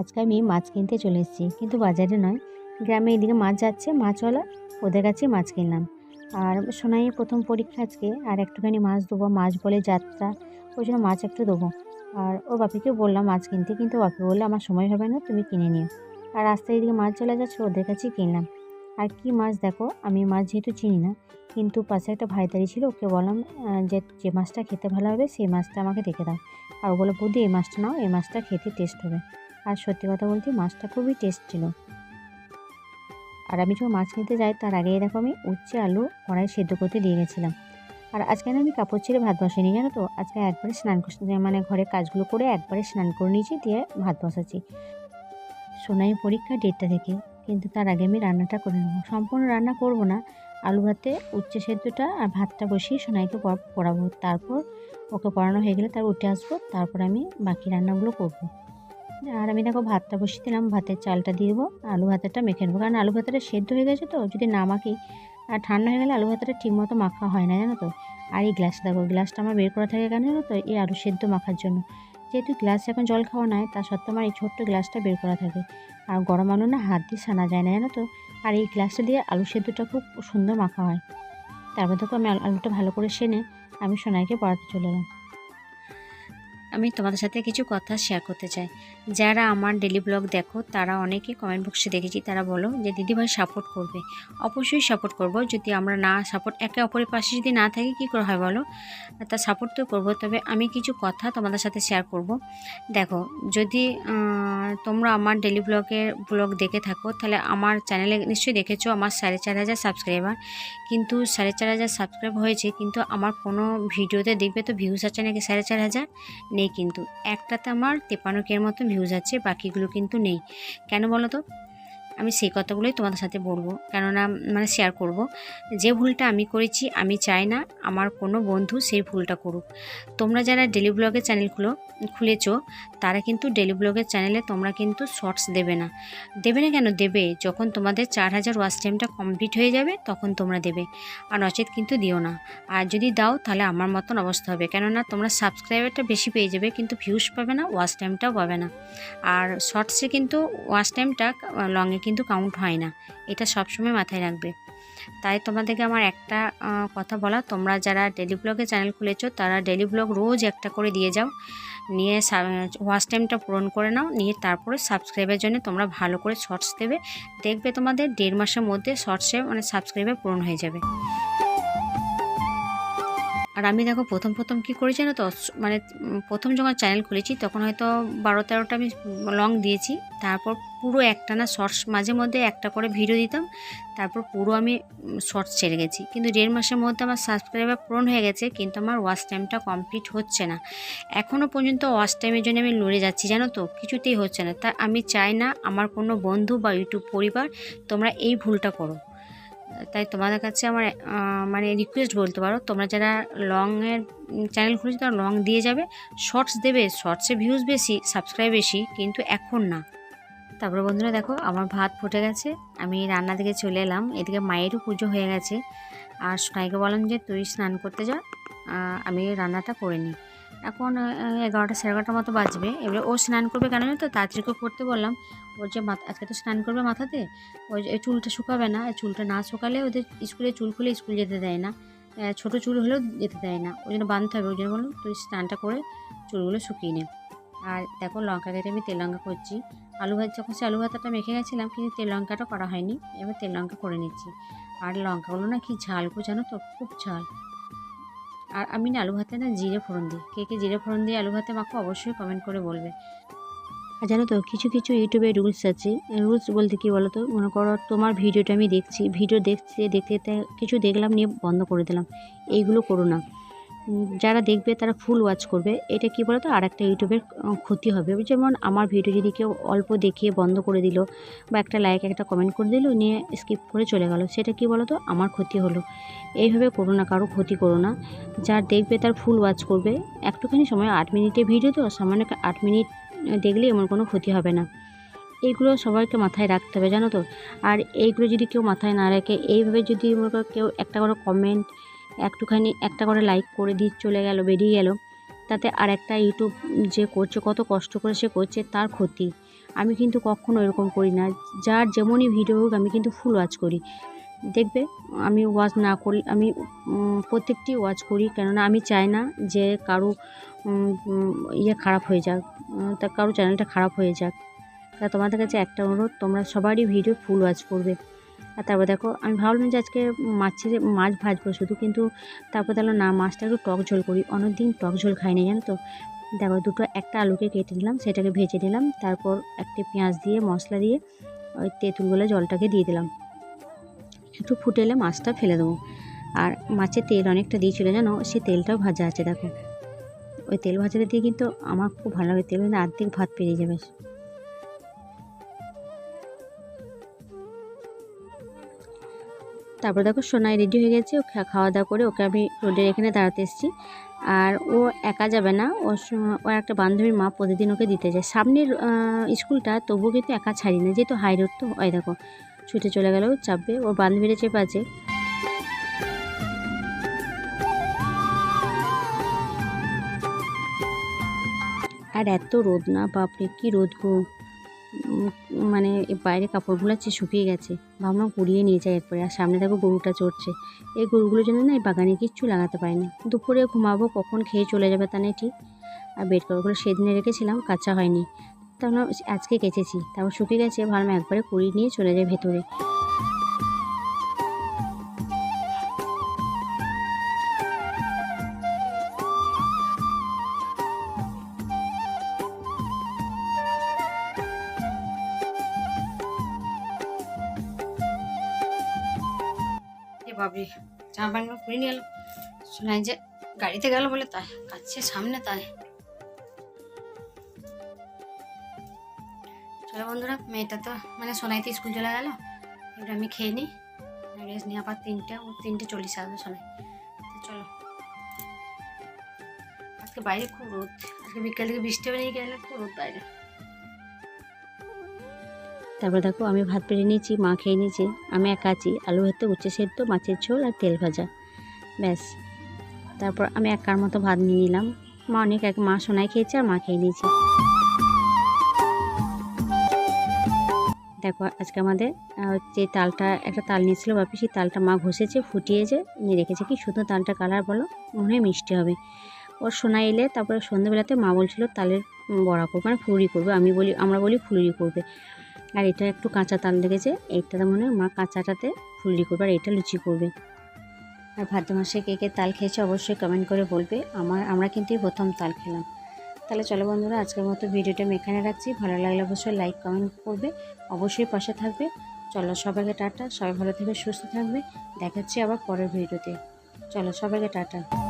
আজকে আমি মাছ কিনতে চলে এসেছি। কিন্তু বাজারে নয়, গ্রামে এদিকে মাছ যাচ্ছে, মাছওয়ালা ওদের কাছে মাছ কিনলাম। আর সোনাইয়ের প্রথম পরীক্ষা আজকে, আর একটুখানি মাছ দেবো, মাছ বলে যাত্রা, ওই জন্য মাছ একটু দেবো। আর ওর বাপিকেও বললাম মাছ কিনতে, কিন্তু বাপি বলল, আমার সময় হবে না, তুমি কিনে নিও। আর রাস্তায় এদিকে মাছ চলে যাচ্ছে, ওদের কাছেই কিনলাম। আর কি মাছ দেখো, আমি মাছ যেহেতু চিনি না, কিন্তু পাশে একটা ভাই দাঁড়িয়ে ছিল, ওকে বললাম যে যে মাছটা খেতে ভালো হবে, সেই মাছটা আমাকে দেখে দাও। আর ও বলে বৌদি এই মাছটা নাও, এই মাছটা খেতে টেস্ট হবে। আর সত্যি কথা বলতে মাছটা খুবই টেস্ট ছিল। আর আমি যখন মাছ কিনতে যাই, তার আগেই দেখো আমি উচ্ছে, আলু, কড়াই সেদ্ধ করতে দিয়ে গেছিলাম। আর আজকে না আমি কাপড় ছেড়ে ভাত বসাইনি, জানো তো? আজকে একবারে স্নান করছি। মানে ঘরে কাজগুলো করে একবারে স্নান করে নিয়েছি, দিয়ে ভাত বসাচ্ছি। সোনাই পরীক্ষা ডেটটা থেকে কিন্তু তার আগে আমি রান্নাটা করে নেব। সম্পূর্ণ রান্না করব না, আলু ভাতে উচ্ছে সেদ্ধটা আর ভাতটা বসিয়ে সোনাইকে পড়- পড়াবো। তারপর ওকে পড়ানো হয়ে গেলে তার উঠে আসব, তারপর আমি বাকি রান্নাগুলো করব। আর আমি দেখো ভাতটা বসিয়ে দিলাম, ভাতের চালটা দিয়ে দেবো, আলু ভাতেরটা মেখে নেব। কারণ আলু ভাতেটা সেদ্ধ হয়ে গেছে তো, যদি না মাখি, আর ঠান্ডা হয়ে গেলে আলু ভাতেটা ঠিকমতো মাখা হয় না, জানো তো? আর এই গ্লাস দেখো, গ্লাসটা আমার বের করা থাকে কেন জানো তো? এই আলু সেদ্ধ মাখার জন্য। যেহেতু গ্লাস এখন জল খাওয়া নয় তা সত্ত্বেও আমার এই ছোট্ট গ্লাসটা বের করা থাকে। আর গরম আলু না হাত দিয়ে সানা যায় না, জানো তো? আর এই গ্লাসটা দিয়ে আলু সেদ্ধটা খুব সুন্দর মাখা হয়। তারপর দেখো আমি আলু- আলুটা ভালো করে সেনে আমি সোনাইকে পড়াতে চলে এলাম। আমি তোমাদের সাথে কিছু কথা শেয়ার করতে চাই। যারা আমার ডেলি ব্লগ দেখো, তারা অনেকে কমেন্ট বক্সে দেখেছি, তারা বলো যে দিদিভাই সাপোর্ট করবে। অবশ্যই সাপোর্ট করব। যদি আমরা না সাপোর্ট একে অপরের পাশে যদি না থাকি, কী করে হয় বলো? তা সাপোর্ট তো করব, তবে আমি কিছু কথা তোমাদের সাথে শেয়ার করব। দেখো, যদি তোমরা আমার ডেলি ব্লগের ব্লগ দেখে থাকো, তাহলে আমার চ্যানেলে নিশ্চয়ই দেখেছ আমার সাড়ে চার হাজার সাবস্ক্রাইবার কিন্তু সাড়ে চার হাজার সাবস্ক্রাইব হয়েছে, কিন্তু আমার কোনো ভিডিওতে দেখবে তো ভিউজ আছে নাকি সাড়ে চার হাজার? নেই কিন্তু। একটাতে আমার তেপানকের মতো ভিউজ আছে বাকিগুলো কিন্তু নেই। কেন বলো তো? আমি সেই কথাগুলোই তোমাদের সাথে বলব। কেননা মানে শেয়ার করব যে ভুলটা আমি করেছি, আমি চাই না আমার কোনো বন্ধু সেই ভুলটা করুক। তোমরা যারা ডেলি ব্লগের চ্যানেল খুলো, খুলেছো, তারা কিন্তু ডেলি ব্লগের চ্যানেলে তোমরা কিন্তু শর্টস দেবে না। দেবে না কেন? দেবে। যখন তোমাদের চার হাজার ওয়াচ টাইমটা কমপ্লিট হয়ে যাবে, তখন তোমরা দেবে। আর নচেত কিন্তু দিও না। আর যদি দাও, তাহলে আমার মতন অবস্থা হবে। কেননা, তোমরা সাবস্ক্রাইবারটা বেশি পেয়ে যাবে, কিন্তু ভিউজ পাবে না ওয়াচ টাইমটাও পাবে না। আর শর্টসে কিন্তু ওয়াচ টাইমটা লংয়ে কিন্তু কাউন্ট হয় না। এটা সবসময় মাথায় রাখবে। তাই তোমাদেরকে আমার একটা কথা বলা, তোমরা যারা ডেলি ব্লগে চ্যানেল খুলেছো, তারা ডেলি ব্লগ রোজ একটা করে দিয়ে যাও। নিয়ে ওয়াচ টাইমটা পূরণ করে নাও, নিয়ে তারপরে সাবস্ক্রাইবের জন্য তোমরা ভালো করে শর্টস দেবে। দেখবে তোমাদের দেড় মাসের মধ্যে শর্টসে মানে সাবস্ক্রাইবার পূরণ হয়ে যাবে। আর আমি দেখো প্রথম প্রথম কী করেছি না তো? মানে প্রথম যখন চ্যানেল খুলেছি, তখন হয়তো বারো তেরোটা আমি লং দিয়েছি। তারপর পুরো একটা না শর্টস মাঝে মধ্যে একটা করে ভিডিও দিতাম। তারপর পুরো আমি শর্টস ছেড়ে গেছি। কিন্তু দেড় মাসের মধ্যে আমার সাবস্ক্রাইবার পূরণ হয়ে গেছে, কিন্তু আমার ওয়াচ টাইমটা কমপ্লিট হচ্ছে না। এখনও পর্যন্ত ওয়াচ টাইমের জন্য আমি লড়ে যাচ্ছি, জানো তো? কিছুতেই হচ্ছে না। তা আমি চাই না আমার কোনো বন্ধু বা ইউটিউব পরিবার তোমরা এই ভুলটা করো। তাই তোমাদের কাছে আমার মানে রিকোয়েস্ট বলতে পারো, তোমরা যারা লংয়ের চ্যানেল খুলেছো তারা লং দিয়ে যাবে শর্টস দেবে শর্টসে ভিউজ বেশি সাবস্ক্রাইব বেশি, কিন্তু এখন না। তারপরে বন্ধুরা দেখো, আমার ভাত ফুটে গেছে, আমি রান্না দিকে চলে এলাম, এদিকে মায়েরও পুজো হয়ে গেছে, আর সোনাইকে বললাম যে তুই স্নান করতে যা আমি রান্নাটা করে নিই। এখন এগারোটা সাড়ে এগারোটার মতো বাজবে। এবারে ও স্নান করবে কেন তো? তাড়াতাড়ি করে করতে বললাম। ওর যে মাথা, আজকে তো স্নান করবে মাথাতে। ওই যে চুলটা শুকাবে না। চুলটা না শুকালে ওদের স্কুলে চুল খুলে স্কুল যেতে দেয় না। ছোট চুল হলেও যেতে দেয় না। ওই জন্য বাঁধতে হবে। ওই জন্য বললাম, তুই স্নানটা করে চুলগুলো শুকিয়ে নে। আর দেখো, লঙ্কা কেটে আমি তেল লঙ্কা করছি। আলু ভাত যখন সে আলু ভাতাটা মেখে গেছিলাম, কিন্তু তেল লঙ্কাটা করা হয়নি। এবার তেল লঙ্কা করে নিচ্ছি। আর লঙ্কাগুলো না কি ঝাল জানো তো? খুব ঝাল। আর আমি না আলু ভাতে না জিরে ফোড়ন দিই। কে কে জিরে ফোড়ন দিয়ে আলু ভাতে মাখো অবশ্যই কমেন্ট করে বলবে। আর জানো তো, কিছু কিছু ইউটিউবে রুলস আছে। রুলস বলতে কী বলো তো মনে করো তোমার ভিডিওটা আমি দেখছি ভিডিও দেখতে দেখতে কিছু দেখলাম নিয়ে বন্ধ করে দিলাম। এইগুলো করো না। যারা দেখবে তারা ফুল ওয়াচ করবে। এটা কি বলো তো আর একটা ইউটিউবের ক্ষতি হবে। যেমন আমার ভিডিও যদি কেউ অল্প দেখিয়ে বন্ধ করে দিল বা একটা লাইক একটা কমেন্ট করে দিল, নিয়ে স্কিপ করে চলে গেল, সেটা কি বলো তো আমার ক্ষতি হলো। এইভাবে করো না, কারও ক্ষতি করো না। যার দেখবে তার ফুল ওয়াচ করবে। একটুখানি সময়, আট মিনিটের ভিডিও তো, সামান্য আট মিনিট দেখলে এমন কোনো ক্ষতি হবে না। এইগুলো সবাইকে মাথায় রাখতে হবে, জানো তো? আর এইগুলো যদি কেউ মাথায় না রাখে, এইভাবে যদি কেউ একটা করে কমেন্ট একটুখানি একটা করে লাইক করে দিয়ে চলে গেল, বেরিয়ে গেল। তাতে আর একটা ইউটিউব যে করছে, কত কষ্ট করে সে করছে, তার ক্ষতি। আমি কিন্তু কখনো এরকম করি না। যার যেমনই ভিডিও হোক, আমি কিন্তু ফুল ওয়াচ করি। দেখবে, আমি ওয়াচ না করি, আমি প্রত্যেকটি ওয়াচ করি। কেননা আমি চাই না যে কারও ইয়ে খারাপ হয়ে যাক। তা কারও চ্যানেলটা খারাপ হয়ে যাক। তা তোমাদের কাছে একটা অনুরোধ, তোমরা সবারই ভিডিও ফুল ওয়াচ করবে। আর তারপর দেখো, আমি ভাবলাম যে আজকে মাছের মাছ ভাজবো শুধু, কিন্তু তারপর দেখলাম না, মাছটা একটু টক ঝোল করি। অনেকদিন টক ঝোল খাইনি, জানো তো? দেখো, দুটো একটা আলুকে কেটে নিলাম, সেটাকে ভেজে নিলাম, তারপর একটি পেঁয়াজ দিয়ে, মশলা দিয়ে ওই তেঁতুলগুলো জলটাকে দিয়ে দিলাম। একটু ফুটে এলে মাছটা ফেলে দেবো। আর মাছের তেল অনেকটা দিয়েছিল, জানো? সে তেলটাও ভাজা আছে, দেখো। ওই তেল ভাজাটা দিয়ে কিন্তু আমার খুব ভালো লাগে, তেল ভাজা অর্ধেক ভাত পেরিয়ে যাবে। তারপর দেখো সোনাই রেডি হয়ে গেছে, ও খাওয়া দাওয়া করে ওকে আমি রোডের এখানে দাঁড়াতে এসেছি। আর ও একা যাবে না, ও ওর একটা বান্ধবীর মা প্রতিদিন ওকে দিতে যায়। সামনের স্কুলটা তবুও কিন্তু একা ছাড়ি না, যেহেতু হাই রোড তো, ওই দেখো, ছুটে চলে গেলেও চাপবে, ওর বান্ধবীরা চেপে আছে আর এত রোদ না, বাপরে, কি রোদ গো। মানে বাইরে কাপড়গুলো আছে শুকিয়ে গেছে। ভাবলাম কুড়িয়ে নিয়ে যাই এরপরে আর সামনে দেখো গরুটা চড়ছে। এই গরুগুলোর জন্য না এই বাগানে কিচ্ছু লাগাতে পারি না দুপুরে ঘুমাবো, কখন খেয়ে চলে যাবে তা নেই ঠিক। আর বেড কভারগুলো সেদিনে রেখেছিলাম, কাঁচা হয়নি। তখন আজকে কেচেছি, তারপর শুকিয়ে গেছে, ভাবলাম একবারে কুড়িয়ে নিয়ে চলে যায় ভেতরে। এ বাবরে জামা প্যান্টগুলো খুলে নিয়ে এলো। শোনায় যে গাড়িতে গেল বলে তাই, কাছে সামনে তাই। চলো বন্ধুরা, মেয়েটা তো মানে সোনাইতে স্কুল চলে গেল। এবার আমি খেয়ে নিই। রেস্ট নিয়ে আবার তিনটে, ও তিনটে চল্লিশ আসবে সোনাই। চলো। আজকে বাইরে খুব রোদ। আজকে বিকাল থেকে বৃষ্টি হবে নিয়ে গেলে খুব রোদ বাইরে। তারপর দেখো, আমি ভাত পেরে নিয়েছি, মা খেয়ে নিয়েছি। আমি একা আছি, আলু ভাতে উচ্ছে সেদ্ধ, মাছের ঝোল আর তেল ভাজা। ব্যাস। তারপর আমি একার মতো ভাত নিয়ে নিলাম। মা অনেক এক, মা সোনায় খেয়েছে আর মা খেয়ে নিয়েছে। দেখো, আজকে আমাদের যে তালটা, একটা তাল নিয়েছিল বাপি, সেই তালটা মা ঘষেছে, ফুটিয়েছে, নিয়ে রেখেছে। কি শুধু তালটা কালার বলো? মনে হয় মিষ্টি হবে। ওর সোনা এলে তারপরে সন্ধ্যেবেলাতে মা বলছিল তালের বড়া করবে মানে ফুলুরি করবে। আমি বলি, আমরা বলি ফুলুরি করবে। আর এটা একটু কাঁচা তাল লেগেছে। এইটা মনে হয় মা কাঁচাটাতে ফুলরি করবে আর এটা লুচি করবে। আর ভাদ্র মাসে কে কে তাল খেয়েছে অবশ্যই কমেন্ট করে বলবে। আমার, আমরা কিন্তু প্রথম তাল খেলাম। তাহলে চলো বন্ধুরা, আজকের মতো ভিডিওটা আমি এখানে রাখছি। ভালো লাগলে অবশ্যই লাইক কমেন্ট করবে। অবশ্যই পাশে থাকবে। চলো সবাইকে টাটা। সবাই ভালো থাকবে সুস্থ থাকবে। দেখাচ্ছি আবার পরের ভিডিওতে। চলো সবাইকে টাটা।